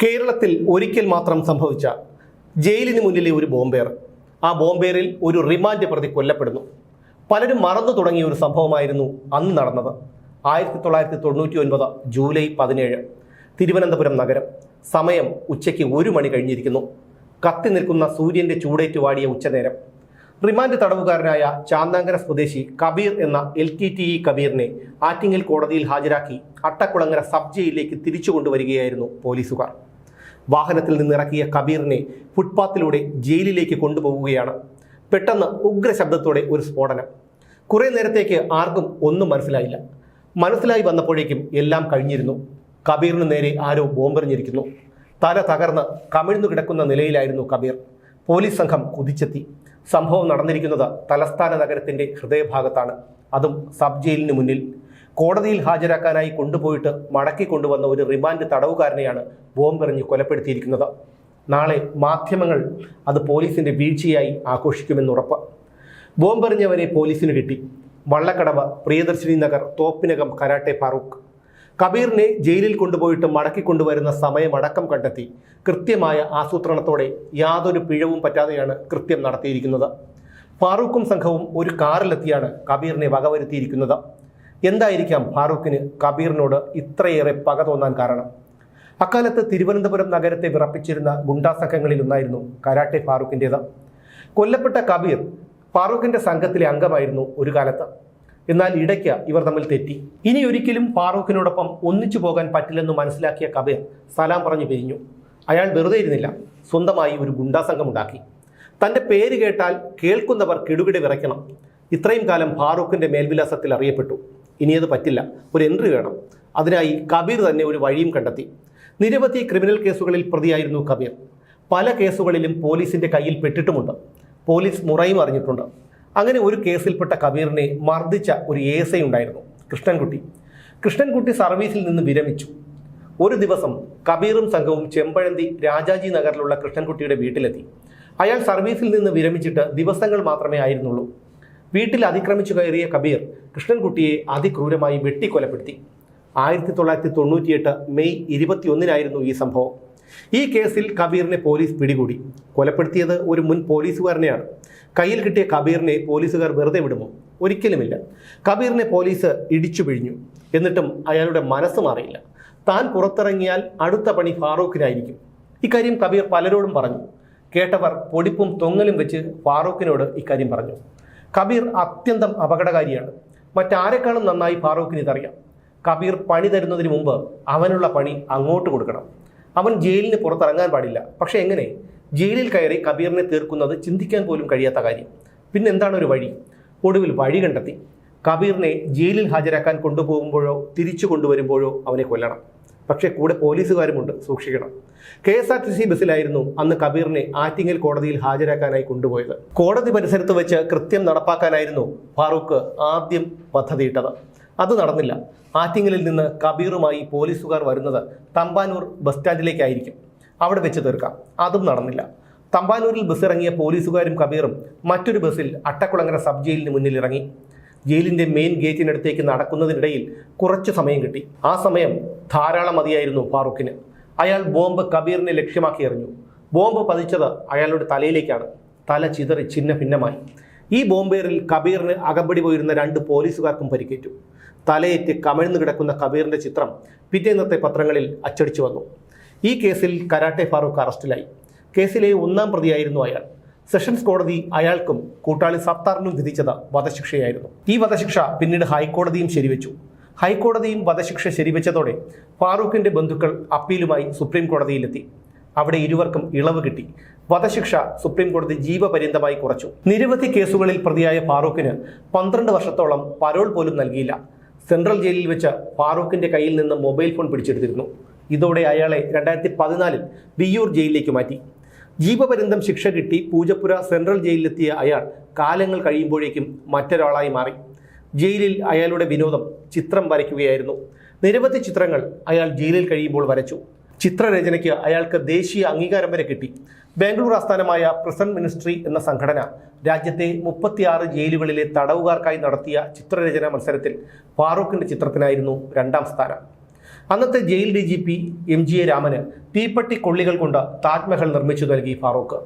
കേരളത്തിൽ ഒരിക്കൽ മാത്രം സംഭവിച്ച ജയിലിന് മുന്നിലെ ഒരു ബോംബേർ. ആ ബോംബേറിൽ ഒരു റിമാൻഡ് പ്രതി കൊല്ലപ്പെടുന്നു. പലരും മറന്നു തുടങ്ങിയ ഒരു സംഭവമായിരുന്നു അന്ന് നടന്നത്. ആയിരത്തി തൊള്ളായിരത്തി തൊണ്ണൂറ്റി ഒൻപത് ജൂലൈ പതിനേഴ് തിരുവനന്തപുരം നഗരം. സമയം ഉച്ചയ്ക്ക് ഒരു മണി കഴിഞ്ഞിരിക്കുന്നു. കത്തി നിൽക്കുന്ന സൂര്യന്റെ ചൂടേറ്റ് വാടിയ ഉച്ചനേരം. റിമാൻഡ് തടവുകാരനായ ചാന്താങ്കര സ്വദേശി കബീർ എന്ന എൽ ടി ടി ഇ കബീറിനെ ആറ്റിങ്ങൽ കോടതിയിൽ ഹാജരാക്കി അട്ടക്കുളങ്ങര സബ് ജയിലിലേക്ക് തിരിച്ചു കൊണ്ടുവരികയായിരുന്നു പോലീസുകാർ. വാഹനത്തിൽ നിന്നിറക്കിയ കബീറിനെ ഫുട്പാത്തിലൂടെ ജയിലിലേക്ക് കൊണ്ടുപോവുകയാണ്. പെട്ടെന്ന് ഉഗ്ര ശബ്ദത്തോടെ ഒരു സ്ഫോടനം. കുറേ നേരത്തേക്ക് ആർക്കും ഒന്നും മനസ്സിലായില്ല. മനസ്സിലായി വന്നപ്പോഴേക്കും എല്ലാം കഴിഞ്ഞിരുന്നു. കബീറിന് നേരെ ആരോ ബോംബെറിഞ്ഞിരിക്കുന്നു. തല തകർന്ന് കമിഴ്ന്നു കിടക്കുന്ന നിലയിലായിരുന്നു കബീർ. പോലീസ് സംഘം കുതിച്ചെത്തി. സംഭവം നടന്നിരിക്കുന്നത് തലസ്ഥാന നഗരത്തിന്റെ ഹൃദയഭാഗത്താണ്. അതും സബ് ജയിലിന് മുന്നിൽ. കോടതിയിൽ ഹാജരാക്കാനായി കൊണ്ടുപോയിട്ട് മടക്കി കൊണ്ടുവന്ന ഒരു റിമാൻഡ് തടവുകാരനെയാണ് ബോംബെറിഞ്ഞ് കൊലപ്പെടുത്തിയിരിക്കുന്നത്. നാളെ മാധ്യമങ്ങൾ അത് പോലീസിന്റെ വീഴ്ചയായി ആഘോഷിക്കുമെന്നുറപ്പ് ബോംബെറിഞ്ഞവരെ പോലീസിന് കിട്ടി. വള്ളക്കടവ് പ്രിയദർശിനി നഗർ തോപ്പിനകം കരാട്ടെ ഫാറൂഖ്. കബീറിനെ ജയിലിൽ കൊണ്ടുപോയിട്ട് മടക്കി കൊണ്ടുവരുന്ന സമയമടക്കം കണ്ടെത്തി. കൃത്യമായ ആസൂത്രണത്തോടെ യാതൊരു പിഴവും പറ്റാതെയാണ് കൃത്യം നടത്തിയിരിക്കുന്നത്. ഫാറൂഖും സംഘവും ഒരു കാറിലെത്തിയാണ് കബീറിനെ വകവരുത്തിയിരിക്കുന്നത്. എന്തായിരിക്കാം ഫാറൂഖിന് കബീറിനോട് ഇത്രയേറെ പക തോന്നാൻ കാരണം? അക്കാലത്ത് തിരുവനന്തപുരം നഗരത്തെ വിറപ്പിച്ചിരുന്ന ഗുണ്ടാ സംഘങ്ങളിലൊന്നായിരുന്നു കരാട്ടെ ഫാറൂഖിന്റേത് കൊല്ലപ്പെട്ട കബീർ ഫാറൂഖിന്റെ സംഘത്തിലെ അംഗമായിരുന്നു ഒരു കാലത്ത്. എന്നാൽ ഇടയ്ക്ക് ഇവർ തമ്മിൽ തെറ്റി. ഇനി ഒരിക്കലും ഫാറൂഖിനോടൊപ്പം ഒന്നിച്ചു പോകാൻ പറ്റില്ലെന്ന് മനസ്സിലാക്കിയ കബീർ സലാം പറഞ്ഞു പിരിഞ്ഞു. അയാൾ വെറുതെ ഇരുന്നില്ല. സ്വന്തമായി ഒരു ഗുണ്ടാ സംഘമുണ്ടാക്കി. തന്റെ പേര് കേട്ടാൽ കേൾക്കുന്നവർ കിടുകിടി വിറയ്ക്കണം. ഇത്രയും കാലം ഫാറൂഖിന്റെ മേൽവിലാസത്തിൽ അറിയപ്പെട്ടു. ഇനി അത് പറ്റില്ല. ഒരു എൻട്രി വേണം. അതിനായി കബീർ തന്നെ ഒരു വഴിയും കണ്ടെത്തി. നിരവധി ക്രിമിനൽ കേസുകളിൽ പ്രതിയായിരുന്നു കബീർ. പല കേസുകളിലും പോലീസിന്റെ കയ്യിൽ പെട്ടിട്ടുമുണ്ട്. പോലീസ് മുറയും അറിഞ്ഞിട്ടുണ്ട്. അങ്ങനെ ഒരു കേസിൽപ്പെട്ട കബീറിനെ മർദ്ദിച്ച ഒരു ഐ ഉണ്ടായിരുന്നു കൃഷ്ണൻകുട്ടി. കൃഷ്ണൻകുട്ടി സർവീസിൽ നിന്ന് വിരമിച്ചു. ഒരു ദിവസം കബീറും സംഘവും ചെമ്പഴന്തി രാജാജി നഗറിലുള്ള കൃഷ്ണൻകുട്ടിയുടെ വീട്ടിലെത്തി. അയാൾ സർവീസിൽ നിന്ന് വിരമിച്ചിട്ട് ദിവസങ്ങൾ മാത്രമേ ആയിരുന്നുള്ളൂ. വീട്ടിൽ അതിക്രമിച്ചു കയറിയ കബീർ കൃഷ്ണൻകുട്ടിയെ അതിക്രൂരമായി വെട്ടിക്കൊലപ്പെടുത്തി. ആയിരത്തി തൊള്ളായിരത്തി തൊണ്ണൂറ്റിയെട്ട് മെയ് ഇരുപത്തിയൊന്നിനായിരുന്നു ഈ സംഭവം. ഈ കേസിൽ കബീറിനെ പോലീസ് പിടികൂടി. കൊലപ്പെടുത്തിയത് ഒരു മുൻ പോലീസുകാരനെയാണ്. കയ്യിൽ കിട്ടിയ കബീറിനെ പോലീസുകാർ വെറുതെ വിടുമോ? ഒരിക്കലുമില്ല. കബീറിനെ പോലീസ് ഇടിച്ചു പിഴിഞ്ഞു. എന്നിട്ടും അയാളുടെ മനസ്സ് മാറിയില്ല. താൻ പുറത്തിറങ്ങിയാൽ അടുത്ത പണി ഫാറൂഖിനായിരിക്കും. ഇക്കാര്യം കബീർ പലരോടും പറഞ്ഞു. കേട്ടവർ പൊടിപ്പും തൊങ്ങലും വെച്ച് ഫാറൂഖിനോട് ഇക്കാര്യം പറഞ്ഞു. കബീർ അത്യന്തം അപകടകാരിയാണ്. മറ്റാരെക്കാളും നന്നായി ഫാറൂഖിന് ഇതറിയാം. കബീർ പണി തരുന്നതിന് മുമ്പ് അവനുള്ള പണി അങ്ങോട്ട് കൊടുക്കണം. അവൻ ജയിലിന് പുറത്തിറങ്ങാൻ പാടില്ല. പക്ഷേ എങ്ങനെ? ജയിലിൽ കയറി കബീറിനെ തീർക്കുന്നത് ചിന്തിക്കാൻ പോലും കഴിയാത്ത കാര്യം. പിന്നെ എന്താണ് ഒരു വഴി? ഒടുവിൽ വഴി കണ്ടെത്തി. കബീറിനെ ജയിലിൽ ഹാജരാക്കാൻ കൊണ്ടുപോകുമ്പോഴോ തിരിച്ചു കൊണ്ടുവരുമ്പോഴോ അവനെ കൊല്ലണം. പക്ഷേ കൂടെ പോലീസുകാരുമുണ്ട് സൂക്ഷിക്കണം. K S R T C ബസ്സിലായിരുന്നു അന്ന് കബീറിനെ ആറ്റിങ്ങൽ കോടതിയിൽ ഹാജരാക്കാനായി കൊണ്ടുപോയത്. കോടതി പരിസരത്ത് വെച്ച് കൃത്യം നടപ്പാക്കാനായിരുന്നു ഫാറൂഖ് ആദ്യം പദ്ധതിയിട്ടത് അത് നടന്നില്ല. ആറ്റിങ്ങലിൽ നിന്ന് കബീറുമായി പോലീസുകാർ വരുന്നത് തമ്പാനൂർ ബസ് സ്റ്റാൻഡിലേക്കായിരിക്കും. അവിടെ വെച്ച് തീർക്കാം. അതും നടന്നില്ല. തമ്പാനൂരിൽ ബസ് ഇറങ്ങിയ പോലീസുകാരും കബീറും മറ്റൊരു ബസ്സിൽ അട്ടക്കുളങ്ങര സബ് ജയിലിന് മുന്നിൽ ഇറങ്ങി ജയിലിന്റെ മെയിൻ ഗേറ്റിനടുത്തേക്ക് നടക്കുന്നതിനിടയിൽ കുറച്ച് സമയം കിട്ടി. ആ സമയം ധാരാളം മതിയായിരുന്നു ഫാറൂഖിന്. അയാൾ ബോംബ് കബീറിനെ ലക്ഷ്യമാക്കി എറിഞ്ഞു. ബോംബ് പതിച്ചത് അയാളുടെ തലയിലേക്കാണ്. തല ചിതറി ചിന്ന ഭിന്നമായി ഈ ബോംബേറിൽ കബീറിന് അകമ്പടി പോയിരുന്ന രണ്ട് പോലീസുകാർക്കും പരിക്കേറ്റു. തലയേറ്റ് കമിഴ്ന്നു കിടക്കുന്ന കബീറിന്റെ ചിത്രം പിറ്റേന്നത്തെ പത്രങ്ങളിൽ അച്ചടിച്ചു വന്നു. ഈ കേസിൽ കരാട്ടെ ഫാറൂഖ് അറസ്റ്റിലായി. കേസിലെ ഒന്നാം പ്രതിയായിരുന്നു അയാൾ. സെഷൻസ് കോടതി അയാൾക്കും കൂട്ടാളി സത്താറിനും വിധിച്ചത് വധശിക്ഷയായിരുന്നു. ഈ വധശിക്ഷ പിന്നീട് ഹൈക്കോടതിയും ശരിവെച്ചു. ഹൈക്കോടതിയും വധശിക്ഷ ശരിവെച്ചതോടെ ഫാറൂഖിന്റെ ബന്ധുക്കൾ അപ്പീലുമായി സുപ്രീം കോടതിയിലെത്തി. അവിടെ ഇരുവർക്കും ഇളവ് കിട്ടി. വധശിക്ഷ സുപ്രീം കോടതി ജീവപര്യന്തമായി കുറച്ചു. നിരവധി കേസുകളിൽ പ്രതിയായ ഫാറൂഖിന് പന്ത്രണ്ട് വർഷത്തോളം പരോൾ പോലും നൽകിയില്ല. സെൻട്രൽ ജയിലിൽ വെച്ച് ഫാറൂഖിന്റെ കയ്യിൽ നിന്ന് മൊബൈൽ ഫോൺ പിടിച്ചെടുത്തിരുന്നു. ഇതോടെ അയാളെ രണ്ടായിരത്തി പതിനാലിൽ വിയ്യൂർ ജയിലിലേക്ക് മാറ്റി. ജീവപര്യന്തം ശിക്ഷ കിട്ടി പൂജപ്പുര സെൻട്രൽ ജയിലിലെത്തിയ അയാൾ കാലങ്ങൾ കഴിയുമ്പോഴേക്കും മറ്റൊരാളായി മാറി. ജയിലിൽ അയാളുടെ വിനോദം ചിത്രം വരയ്ക്കുകയായിരുന്നു. നിരവധി ചിത്രങ്ങൾ അയാൾ ജയിലിൽ കഴിയുമ്പോൾ വരച്ചു. ചിത്രരചനയ്ക്ക് അയാൾക്ക് ദേശീയ അംഗീകാരം വരെ കിട്ടി. ബാംഗ്ലൂർ ആസ്ഥാനമായ പ്രസന്റ് മിനിസ്ട്രി എന്ന സംഘടന രാജ്യത്തെ മുപ്പത്തിയാറ് ജയിലുകളിലെ തടവുകാർക്കായി നടത്തിയ ചിത്രരചനാ മത്സരത്തിൽ ഫാറൂഖിന്റെ ചിത്രത്തിനായിരുന്നു രണ്ടാം സ്ഥാനം. അന്നത്തെ jail D G P M G A രാമന് തീപ്പെട്ടി കൊള്ളികൾ കൊണ്ട് താജ്മഹൽ നിർമ്മിച്ചു നൽകി Farooq.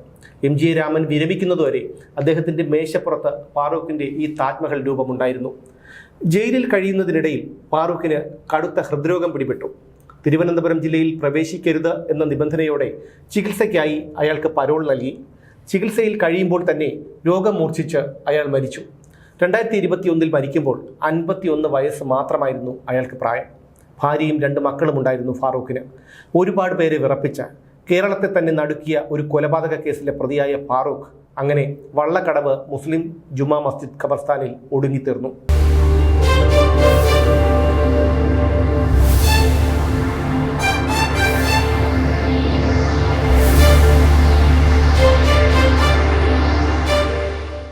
M G A Raman വിരമിക്കുന്നതുവരെ അദ്ദേഹത്തിന്റെ മേശപ്പുറത്ത് ഫാറൂഖിന്റെ ഈ താജ്മഹൽ രൂപമുണ്ടായിരുന്നു. ജയിലിൽ കഴിയുന്നതിനിടയിൽ ഫാറൂഖിന് കടുത്ത ഹൃദ്രോഗം പിടിപെട്ടു. തിരുവനന്തപുരം ജില്ലയിൽ പ്രവേശിക്കരുത് എന്ന നിബന്ധനയോടെ ചികിത്സയ്ക്കായി അയാൾക്ക് പരോൾ നൽകി. ചികിത്സയിൽ കഴിയുമ്പോൾ തന്നെ രോഗം മൂർച്ഛിച്ച് അയാൾ മരിച്ചു. രണ്ടായിരത്തി ഇരുപത്തിയൊന്നിൽ മരിക്കുമ്പോൾ അൻപത്തിയൊന്ന് വയസ്സ് മാത്രമായിരുന്നു അയാൾക്ക് പ്രായം. ഭാര്യയും രണ്ട് മക്കളും ഉണ്ടായിരുന്നു ഫാറൂഖിന്. ഒരുപാട് പേരെ വിറപ്പിച്ച കേരളത്തെ തന്നെ നടുക്കിയ ഒരു കൊലപാതക കേസിലെ പ്രതിയായ ഫാറൂഖ് അങ്ങനെ വള്ളക്കടവ് മുസ്ലിം ജുമാ മസ്ജിദ് ഖബർസ്ഥാനിൽ ഒടുങ്ങിത്തീർന്നു.